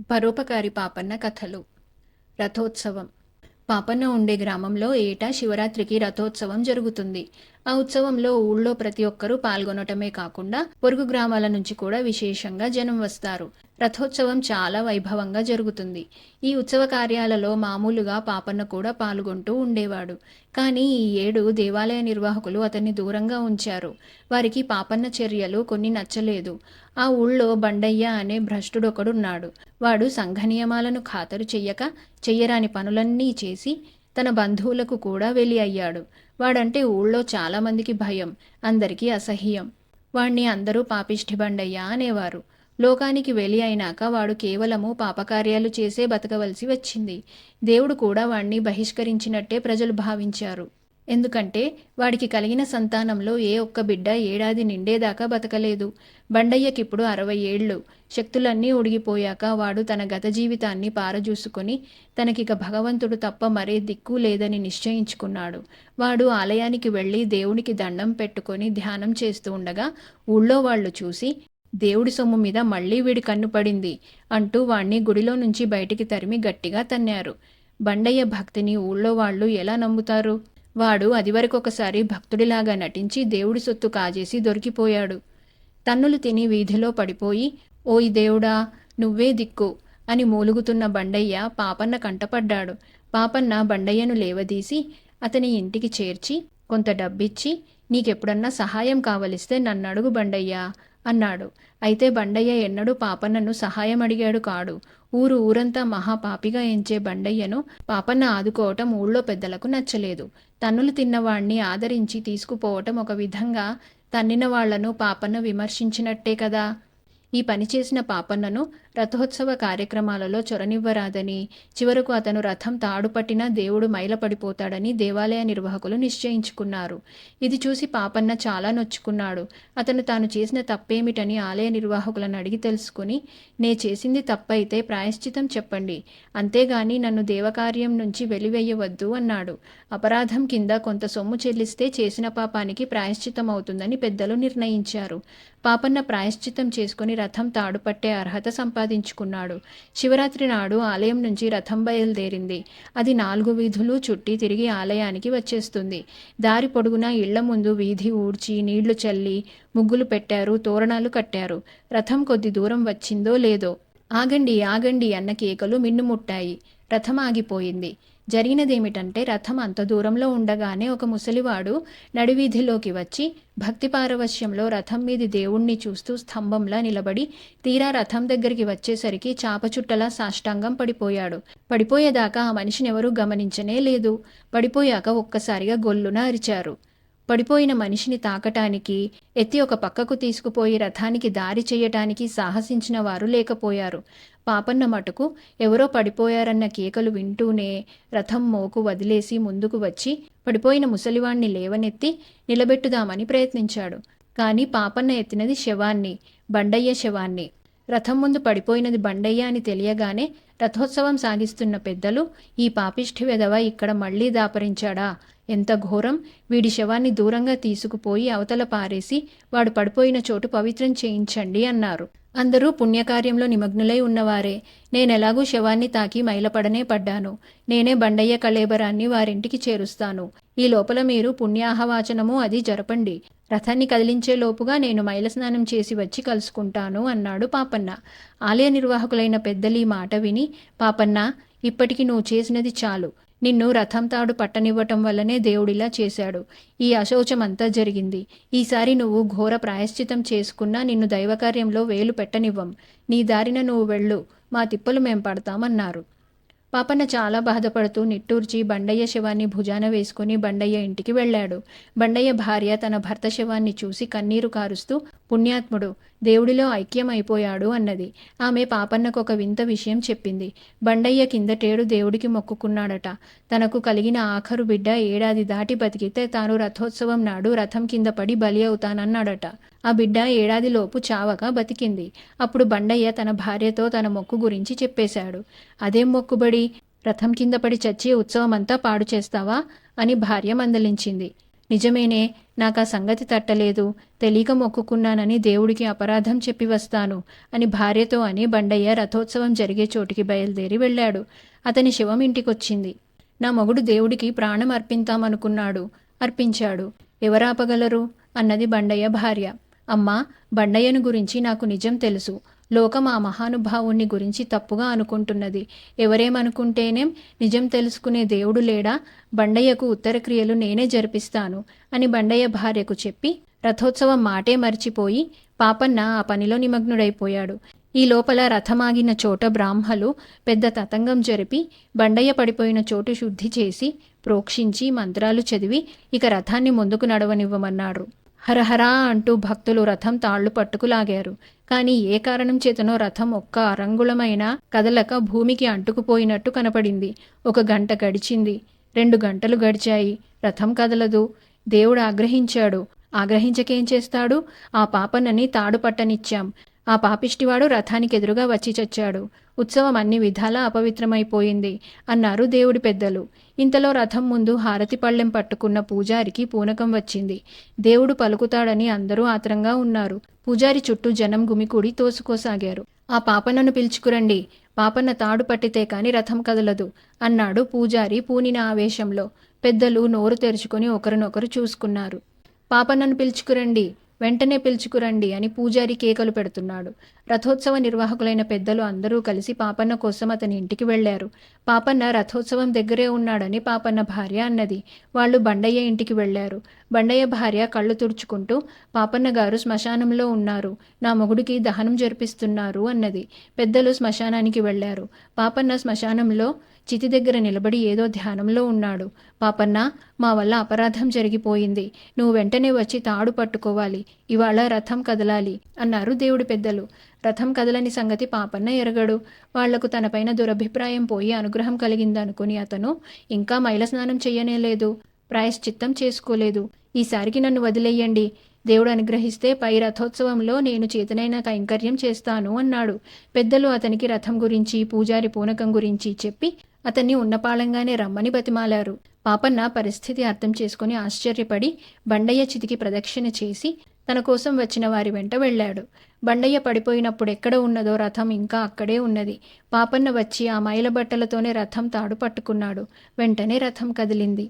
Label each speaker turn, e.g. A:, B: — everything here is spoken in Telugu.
A: పరోపకారి పాపన్న కథలు. రథోత్సవం. పాపన్న ఉండే గ్రామంలో ఏటా శివరాత్రికి రథోత్సవం జరుగుతుంది. ఆ ఉత్సవంలో ఊళ్ళో ప్రతి ఒక్కరూ పాల్గొనటమే కాకుండా పొరుగు గ్రామాల నుంచి కూడా విశేషంగా జనం వస్తారు. రథోత్సవం చాలా వైభవంగా జరుగుతుంది. ఈ ఉత్సవ కార్యాలలో మామూలుగా పాపన్న కూడా పాల్గొంటూ ఉండేవాడు. కానీ ఈ ఏడు దేవాలయ నిర్వాహకులు అతన్ని దూరంగా ఉంచారు. వారికి పాపన్న చర్యలు కొన్ని నచ్చలేదు. ఆ ఊళ్ళో బండయ్య అనే భ్రష్టుడొకడున్నాడు. వాడు సంఘ నియమాలను ఖాతరు చెయ్యక చెయ్యరాని పనులన్నీ చేసి తన బంధువులకు కూడా వెలి అయ్యాడు. వాడంటే ఊళ్ళో చాలామందికి భయం అందరికీ అసహ్యం. వాణ్ణి అందరూ పాపిష్ఠి బండయ్య అనేవారు. లోకానికి వెలి అయినాక వాడు కేవలము పాపకార్యాలు చేసే బతకవలసి వచ్చింది. దేవుడు కూడా వాణ్ణి బహిష్కరించినట్టే ప్రజలు భావించారు. ఎందుకంటే వాడికి కలిగిన సంతానంలో ఏ ఒక్క బిడ్డ ఏడాది నిండేదాకా బతకలేదు. బండయ్యకిప్పుడు అరవై ఏళ్ళు. శక్తులన్నీ ఉడిగిపోయాక వాడు తన గత జీవితాన్ని పారజూసుకొని తనకిక భగవంతుడు తప్ప మరే దిక్కు లేదని నిశ్చయించుకున్నాడు. వాడు ఆలయానికి వెళ్ళి దేవునికి దండం పెట్టుకొని ధ్యానం చేస్తూ ఉండగా ఊళ్ళో వాళ్ళు చూసి దేవుడి సొమ్ము మీద మళ్ళీ వీడి కన్ను పడింది అంటూ వాణ్ణి గుడిలో నుంచి బయటికి తరిమి గట్టిగా తన్నారు. బండయ్య భక్తిని ఊళ్ళో వాళ్ళు ఎలా నమ్ముతారు? వాడు అదివరకొకసారి భక్తుడిలాగా నటించి దేవుడి సొత్తు కాజేసి దొరికిపోయాడు. తన్నులు తిని వీధిలో పడిపోయి ఓయ్ దేవుడా నువ్వే దిక్కు అని మూలుగుతున్న బండయ్య పాపన్న కంటపడ్డాడు. పాపన్న బండయ్యను లేవదీసి అతని ఇంటికి చేర్చి కొంత డబ్బిచ్చి నీకెప్పుడన్నా సహాయం కావలిస్తే నన్నడుగు బండయ్యా అన్నాడు. అయితే బండయ్య ఎన్నడూ పాపన్నను సహాయం అడిగాడు కాడు. ఊరు ఊరంతా మహాపాపిగా ఎంచే బండయ్యను పాపన్న ఆదుకోవటం ఊళ్ళో పెద్దలకు నచ్చలేదు. తన్నులు తిన్నవాణ్ణి ఆదరించి తీసుకుపోవటం ఒక విధంగా తన్నిన వాళ్ళను పాపన్న విమర్శించినట్టే కదా. ఈ పని చేసిన పాపన్నను రథోత్సవ కార్యక్రమాలలో చొరనివ్వరాదని చివరకు అతను రథం తాడుపట్టినా దేవుడు మైలపడిపోతాడని దేవాలయ నిర్వాహకులు నిశ్చయించుకున్నారు. ఇది చూసి పాపన్న చాలా నొచ్చుకున్నాడు. అతను తాను చేసిన తప్పేమిటని ఆలయ నిర్వాహకులను అడిగి తెలుసుకుని నే చేసింది తప్పైతే ప్రాయశ్చితం చెప్పండి. అంతేగాని నన్ను దేవకార్యం నుంచి వెలివేయవద్దు అన్నాడు. అపరాధం కింద కొంత సొమ్ము చెల్లిస్తే చేసిన పాపానికి ప్రాయశ్చితం అవుతుందని పెద్దలు నిర్ణయించారు. పాపన్న ప్రాయశ్చితం చేసుకుని రథం తాడుపట్టే అర్హత సంపాదించుకున్నాడు శివరాత్రి నాడు ఆలయం నుంచి రథం బయలుదేరింది. అది నాలుగు వీధులు చుట్టి తిరిగి ఆలయానికి వచ్చేస్తుంది. దారి పొడుగునా ఇళ్ళ ముందు వీధి ఊడ్చి నీళ్ళు చల్లి ముగ్గులు పెట్టారు తోరణాలు కట్టారు. రథం కొద్ది దూరం వచ్చిందో లేదో. ఆగండి ఆగండి అన్న కేకలు మిన్నుముట్టాయి. రథం ఆగిపోయింది. జరిగినదేమిటంటే రథం అంత దూరంలో ఉండగానే ఒక ముసలివాడు నడివీధిలోకి వచ్చి భక్తి పారవశ్యంలో రథం మీది దేవుణ్ణి చూస్తూ స్తంభంలా నిలబడి తీరా రథం దగ్గరికి వచ్చేసరికి చాపచుట్టలా సాష్టాంగం పడిపోయాడు. పడిపోయేదాకా ఆ మనిషినెవరూ గమనించనే లేదు. పడిపోయాక ఒక్కసారిగా గొల్లున అరిచారు. పడిపోయిన మనిషిని తాకటానికి ఎత్తి ఒక పక్కకు తీసుకుపోయి రథానికి దారి చేయటానికి సాహసించిన వారు లేకపోయారు. పాపన్న మటుకు ఎవరో పడిపోయారన్న కేకలు వింటూనే రథం మోకు వదిలేసి ముందుకు వచ్చి పడిపోయిన ముసలివాణ్ణి లేవనెత్తి నిలబెట్టుదామని ప్రయత్నించాడు. కానీ పాపన్న ఎత్తినది శవాన్ని బండయ్య శవాన్ని. రథం ముందు పడిపోయినది బండయ్య అని తెలియగానే రథోత్సవం సాగిస్తున్న పెద్దలు ఈ పాపిష్ఠి వెధవ ఇక్కడ మళ్ళీ దాపరించాడా? ఎంత ఘోరం! వీడి శవాన్ని దూరంగా తీసుకుపోయి అవతల పారేసి వాడు పడిపోయిన చోటు పవిత్రం చేయించండి అన్నారు. అందరూ పుణ్యకార్యంలో నిమగ్నులై ఉన్నవారే. నేనెలాగూ శవాన్ని తాకి మైలపడనే పడ్డాను. నేనే బండయ్య కళేబరాన్ని వారింటికి చేరుస్తాను. ఈ లోపల మీరు పుణ్యాహవాచనము అది జరపండి. రథాన్ని కదిలించే లోపుగా నేను మైల స్నానం చేసి వచ్చి కలుసుకుంటాను అన్నాడు పాపన్న. ఆలయ నిర్వాహకులైన పెద్దలు ఈ మాట విని పాపన్న ఇప్పటికి నువ్వు చేసినది చాలు. నిన్ను రథం తాడు పట్టనివ్వటం వల్లనే దేవుడిలా చేశాడు. ఈ అశౌచమంతా జరిగింది. ఈసారి నువ్వు ఘోర ప్రాయశ్చితం చేసుకున్నా నిన్ను దైవకార్యంలో వేలు పెట్టనివ్వం. నీ దారిన నువ్వు వెళ్ళు. మా తిప్పలు మేం పడతామన్నారు. పాపన్న చాలా బాధపడుతూ నిట్టూర్చి బండయ్య శవాన్ని భుజాన వేసుకుని బండయ్య ఇంటికి వెళ్ళాడు. బండయ్య భార్య తన భర్త శవాన్ని చూసి కన్నీరు కారుస్తూ పుణ్యాత్ముడు దేవుడిలో ఐక్యమైపోయాడు అన్నది. ఆమె పాపన్నకు ఒక వింత విషయం చెప్పింది. బండయ్య కిందటేడు దేవుడికి మొక్కుకున్నాడట. తనకు కలిగిన ఆఖరు బిడ్డ ఏడాది దాటి బతికితే తాను రథోత్సవం నాడు రథం కింద పడి బలి అవుతానన్నాడట. ఆ బిడ్డ ఏడాదిలోపు చావక బతికింది. అప్పుడు బండయ్య తన భార్యతో తన మొక్కు గురించి చెప్పేశాడు. అదేం మొక్కుబడి? రథం కింద పడి చచ్చి ఉత్సవమంతా పాడు చేస్తావా? అని భార్య మందలించింది. నిజమేనే నాకు ఆ సంగతి తట్టలేదు. తెలియక మొక్కుకున్నానని దేవుడికి అపరాధం చెప్పి వస్తాను అని భార్యతో అని బండయ్య రథోత్సవం జరిగే చోటికి బయలుదేరి వెళ్ళాడు. అతని శవం ఇంటికొచ్చింది. నా మొగుడు దేవుడికి ప్రాణం అర్పిద్దామనుకున్నాడు అర్పించాడు. ఎవరాపగలరు అన్నది బండయ్య భార్య. అమ్మా బండయ్యను గురించి నాకు నిజం తెలుసు. లోకం ఆ మహానుభావుణ్ణి గురించి తప్పుగా అనుకుంటున్నది. ఎవరేమనుకుంటేనేం నిజం తెలుసుకునే దేవుడు లేడా? బండయ్యకు ఉత్తర క్రియలు నేనే జరిపిస్తాను అని బండయ్య భార్యకు చెప్పి రథోత్సవం మాటే మర్చిపోయి పాపన్న ఆ పనిలో నిమగ్నుడైపోయాడు. ఈ లోపల రథమాగిన చోట బ్రాహ్మలు పెద్ద తతంగం జరిపి బండయ్య పడిపోయిన చోటు శుద్ధి చేసి ప్రోక్షించి మంత్రాలు చదివి ఇక రథాన్ని ముందుకు నడవనివ్వమన్నారు హరహరా అంటూ భక్తులు రథం తాళ్ళు పట్టుకులాగారు. కానీ ఏ కారణం చేతనో రథం ఒక్క అరంగుళమైన కదలక భూమికి అంటుకుపోయినట్టు కనపడింది. ఒక గంట గడిచింది. రెండు గంటలు గడిచాయి. రథం కదలదు. దేవుడు ఆగ్రహించాడు. ఆగ్రహించకేం చేస్తాడు? ఆ పాపనని తాడు పట్టనిచ్చాం. ఆ పాపిష్టివాడు రథానికి ఎదురుగా వచ్చి చచ్చాడు. ఉత్సవం అన్ని విధాలా అపవిత్రమైపోయింది అన్నారు దేవుడి పెద్దలు. ఇంతలో రథం ముందు హారతి పళ్ళెం పట్టుకున్న పూజారికి పూనకం వచ్చింది. దేవుడు పలుకుతాడని అందరూ ఆత్రంగా ఉన్నారు. పూజారి చుట్టూ జనం గుమికూడి తోసుకోసాగారు. ఆ పాపనను పిలుచుకురండి. పాపన్న తాడు పట్టితే కాని రథం కదలదు అన్నాడు పూజారి పూనిన ఆవేశంలో. పెద్దలు నోరు తెరుచుకొని ఒకరినొకరు చూసుకున్నారు. పాపన్నను పిలుచుకురండి. వెంటనే పిలుచుకురండి అని పూజారి కేకలు పెడుతున్నాడు. రథోత్సవ నిర్వాహకులైన పెద్దలు అందరూ కలిసి పాపన్న కోసం అతని ఇంటికి వెళ్ళారు పాపన్న రథోత్సవం దగ్గరే ఉన్నాడని పాపన్న భార్య అన్నది. వాళ్ళు బండయ్య ఇంటికి వెళ్ళారు బండయ్య భార్య కళ్ళు తుడుచుకుంటూ పాపన్న గారు శ్మశానంలో ఉన్నారు. నా మొగుడికి దహనం జరిపిస్తున్నారు అన్నది. పెద్దలు శ్మశానానికి వెళ్ళారు పాపన్న శ్మశానంలో చితి దగ్గర నిలబడి ఏదో ధ్యానంలో ఉన్నాడు. పాపన్న మా వల్ల అపరాధం జరిగిపోయింది. నువ్వు వెంటనే వచ్చి తాడు పట్టుకోవాలి. ఇవాళ రథం కదలాలి అన్నారు దేవుడి పెద్దలు. రథం కదలని సంగతి పాపన్న ఎరగడు. వాళ్ళకు తనపైన దురభిప్రాయం పోయి అనుగ్రహం కలిగిందనుకుని అతను ఇంకా మైల స్నానం చెయ్యనేలేదు ప్రాయశ్చిత్తం చేసుకోలేదు. ఈసారికి నన్ను వదిలేయండి. దేవుడు అనుగ్రహిస్తే పై రథోత్సవంలో నేను చేతనైన కైంకర్యం చేస్తాను అన్నాడు. పెద్దలు అతనికి రథం గురించి పూజారి పూనకం గురించి చెప్పి అతన్ని ఉన్నపాళంగానే రమ్మని బతిమాలారు. పాపన్న పరిస్థితి అర్థం చేసుకుని ఆశ్చర్యపడి బండయ్య చితికి ప్రదక్షిణ చేసి తన కోసం వచ్చిన వారి వెంట వెళ్ళాడు. బండయ్య పడిపోయినప్పుడు ఎక్కడ ఉన్నదో రథం ఇంకా అక్కడే ఉన్నది. పాపన్న వచ్చి ఆ మైల బట్టలతోనే రథం తాడు పట్టుకున్నాడు. వెంటనే రథం కదిలింది.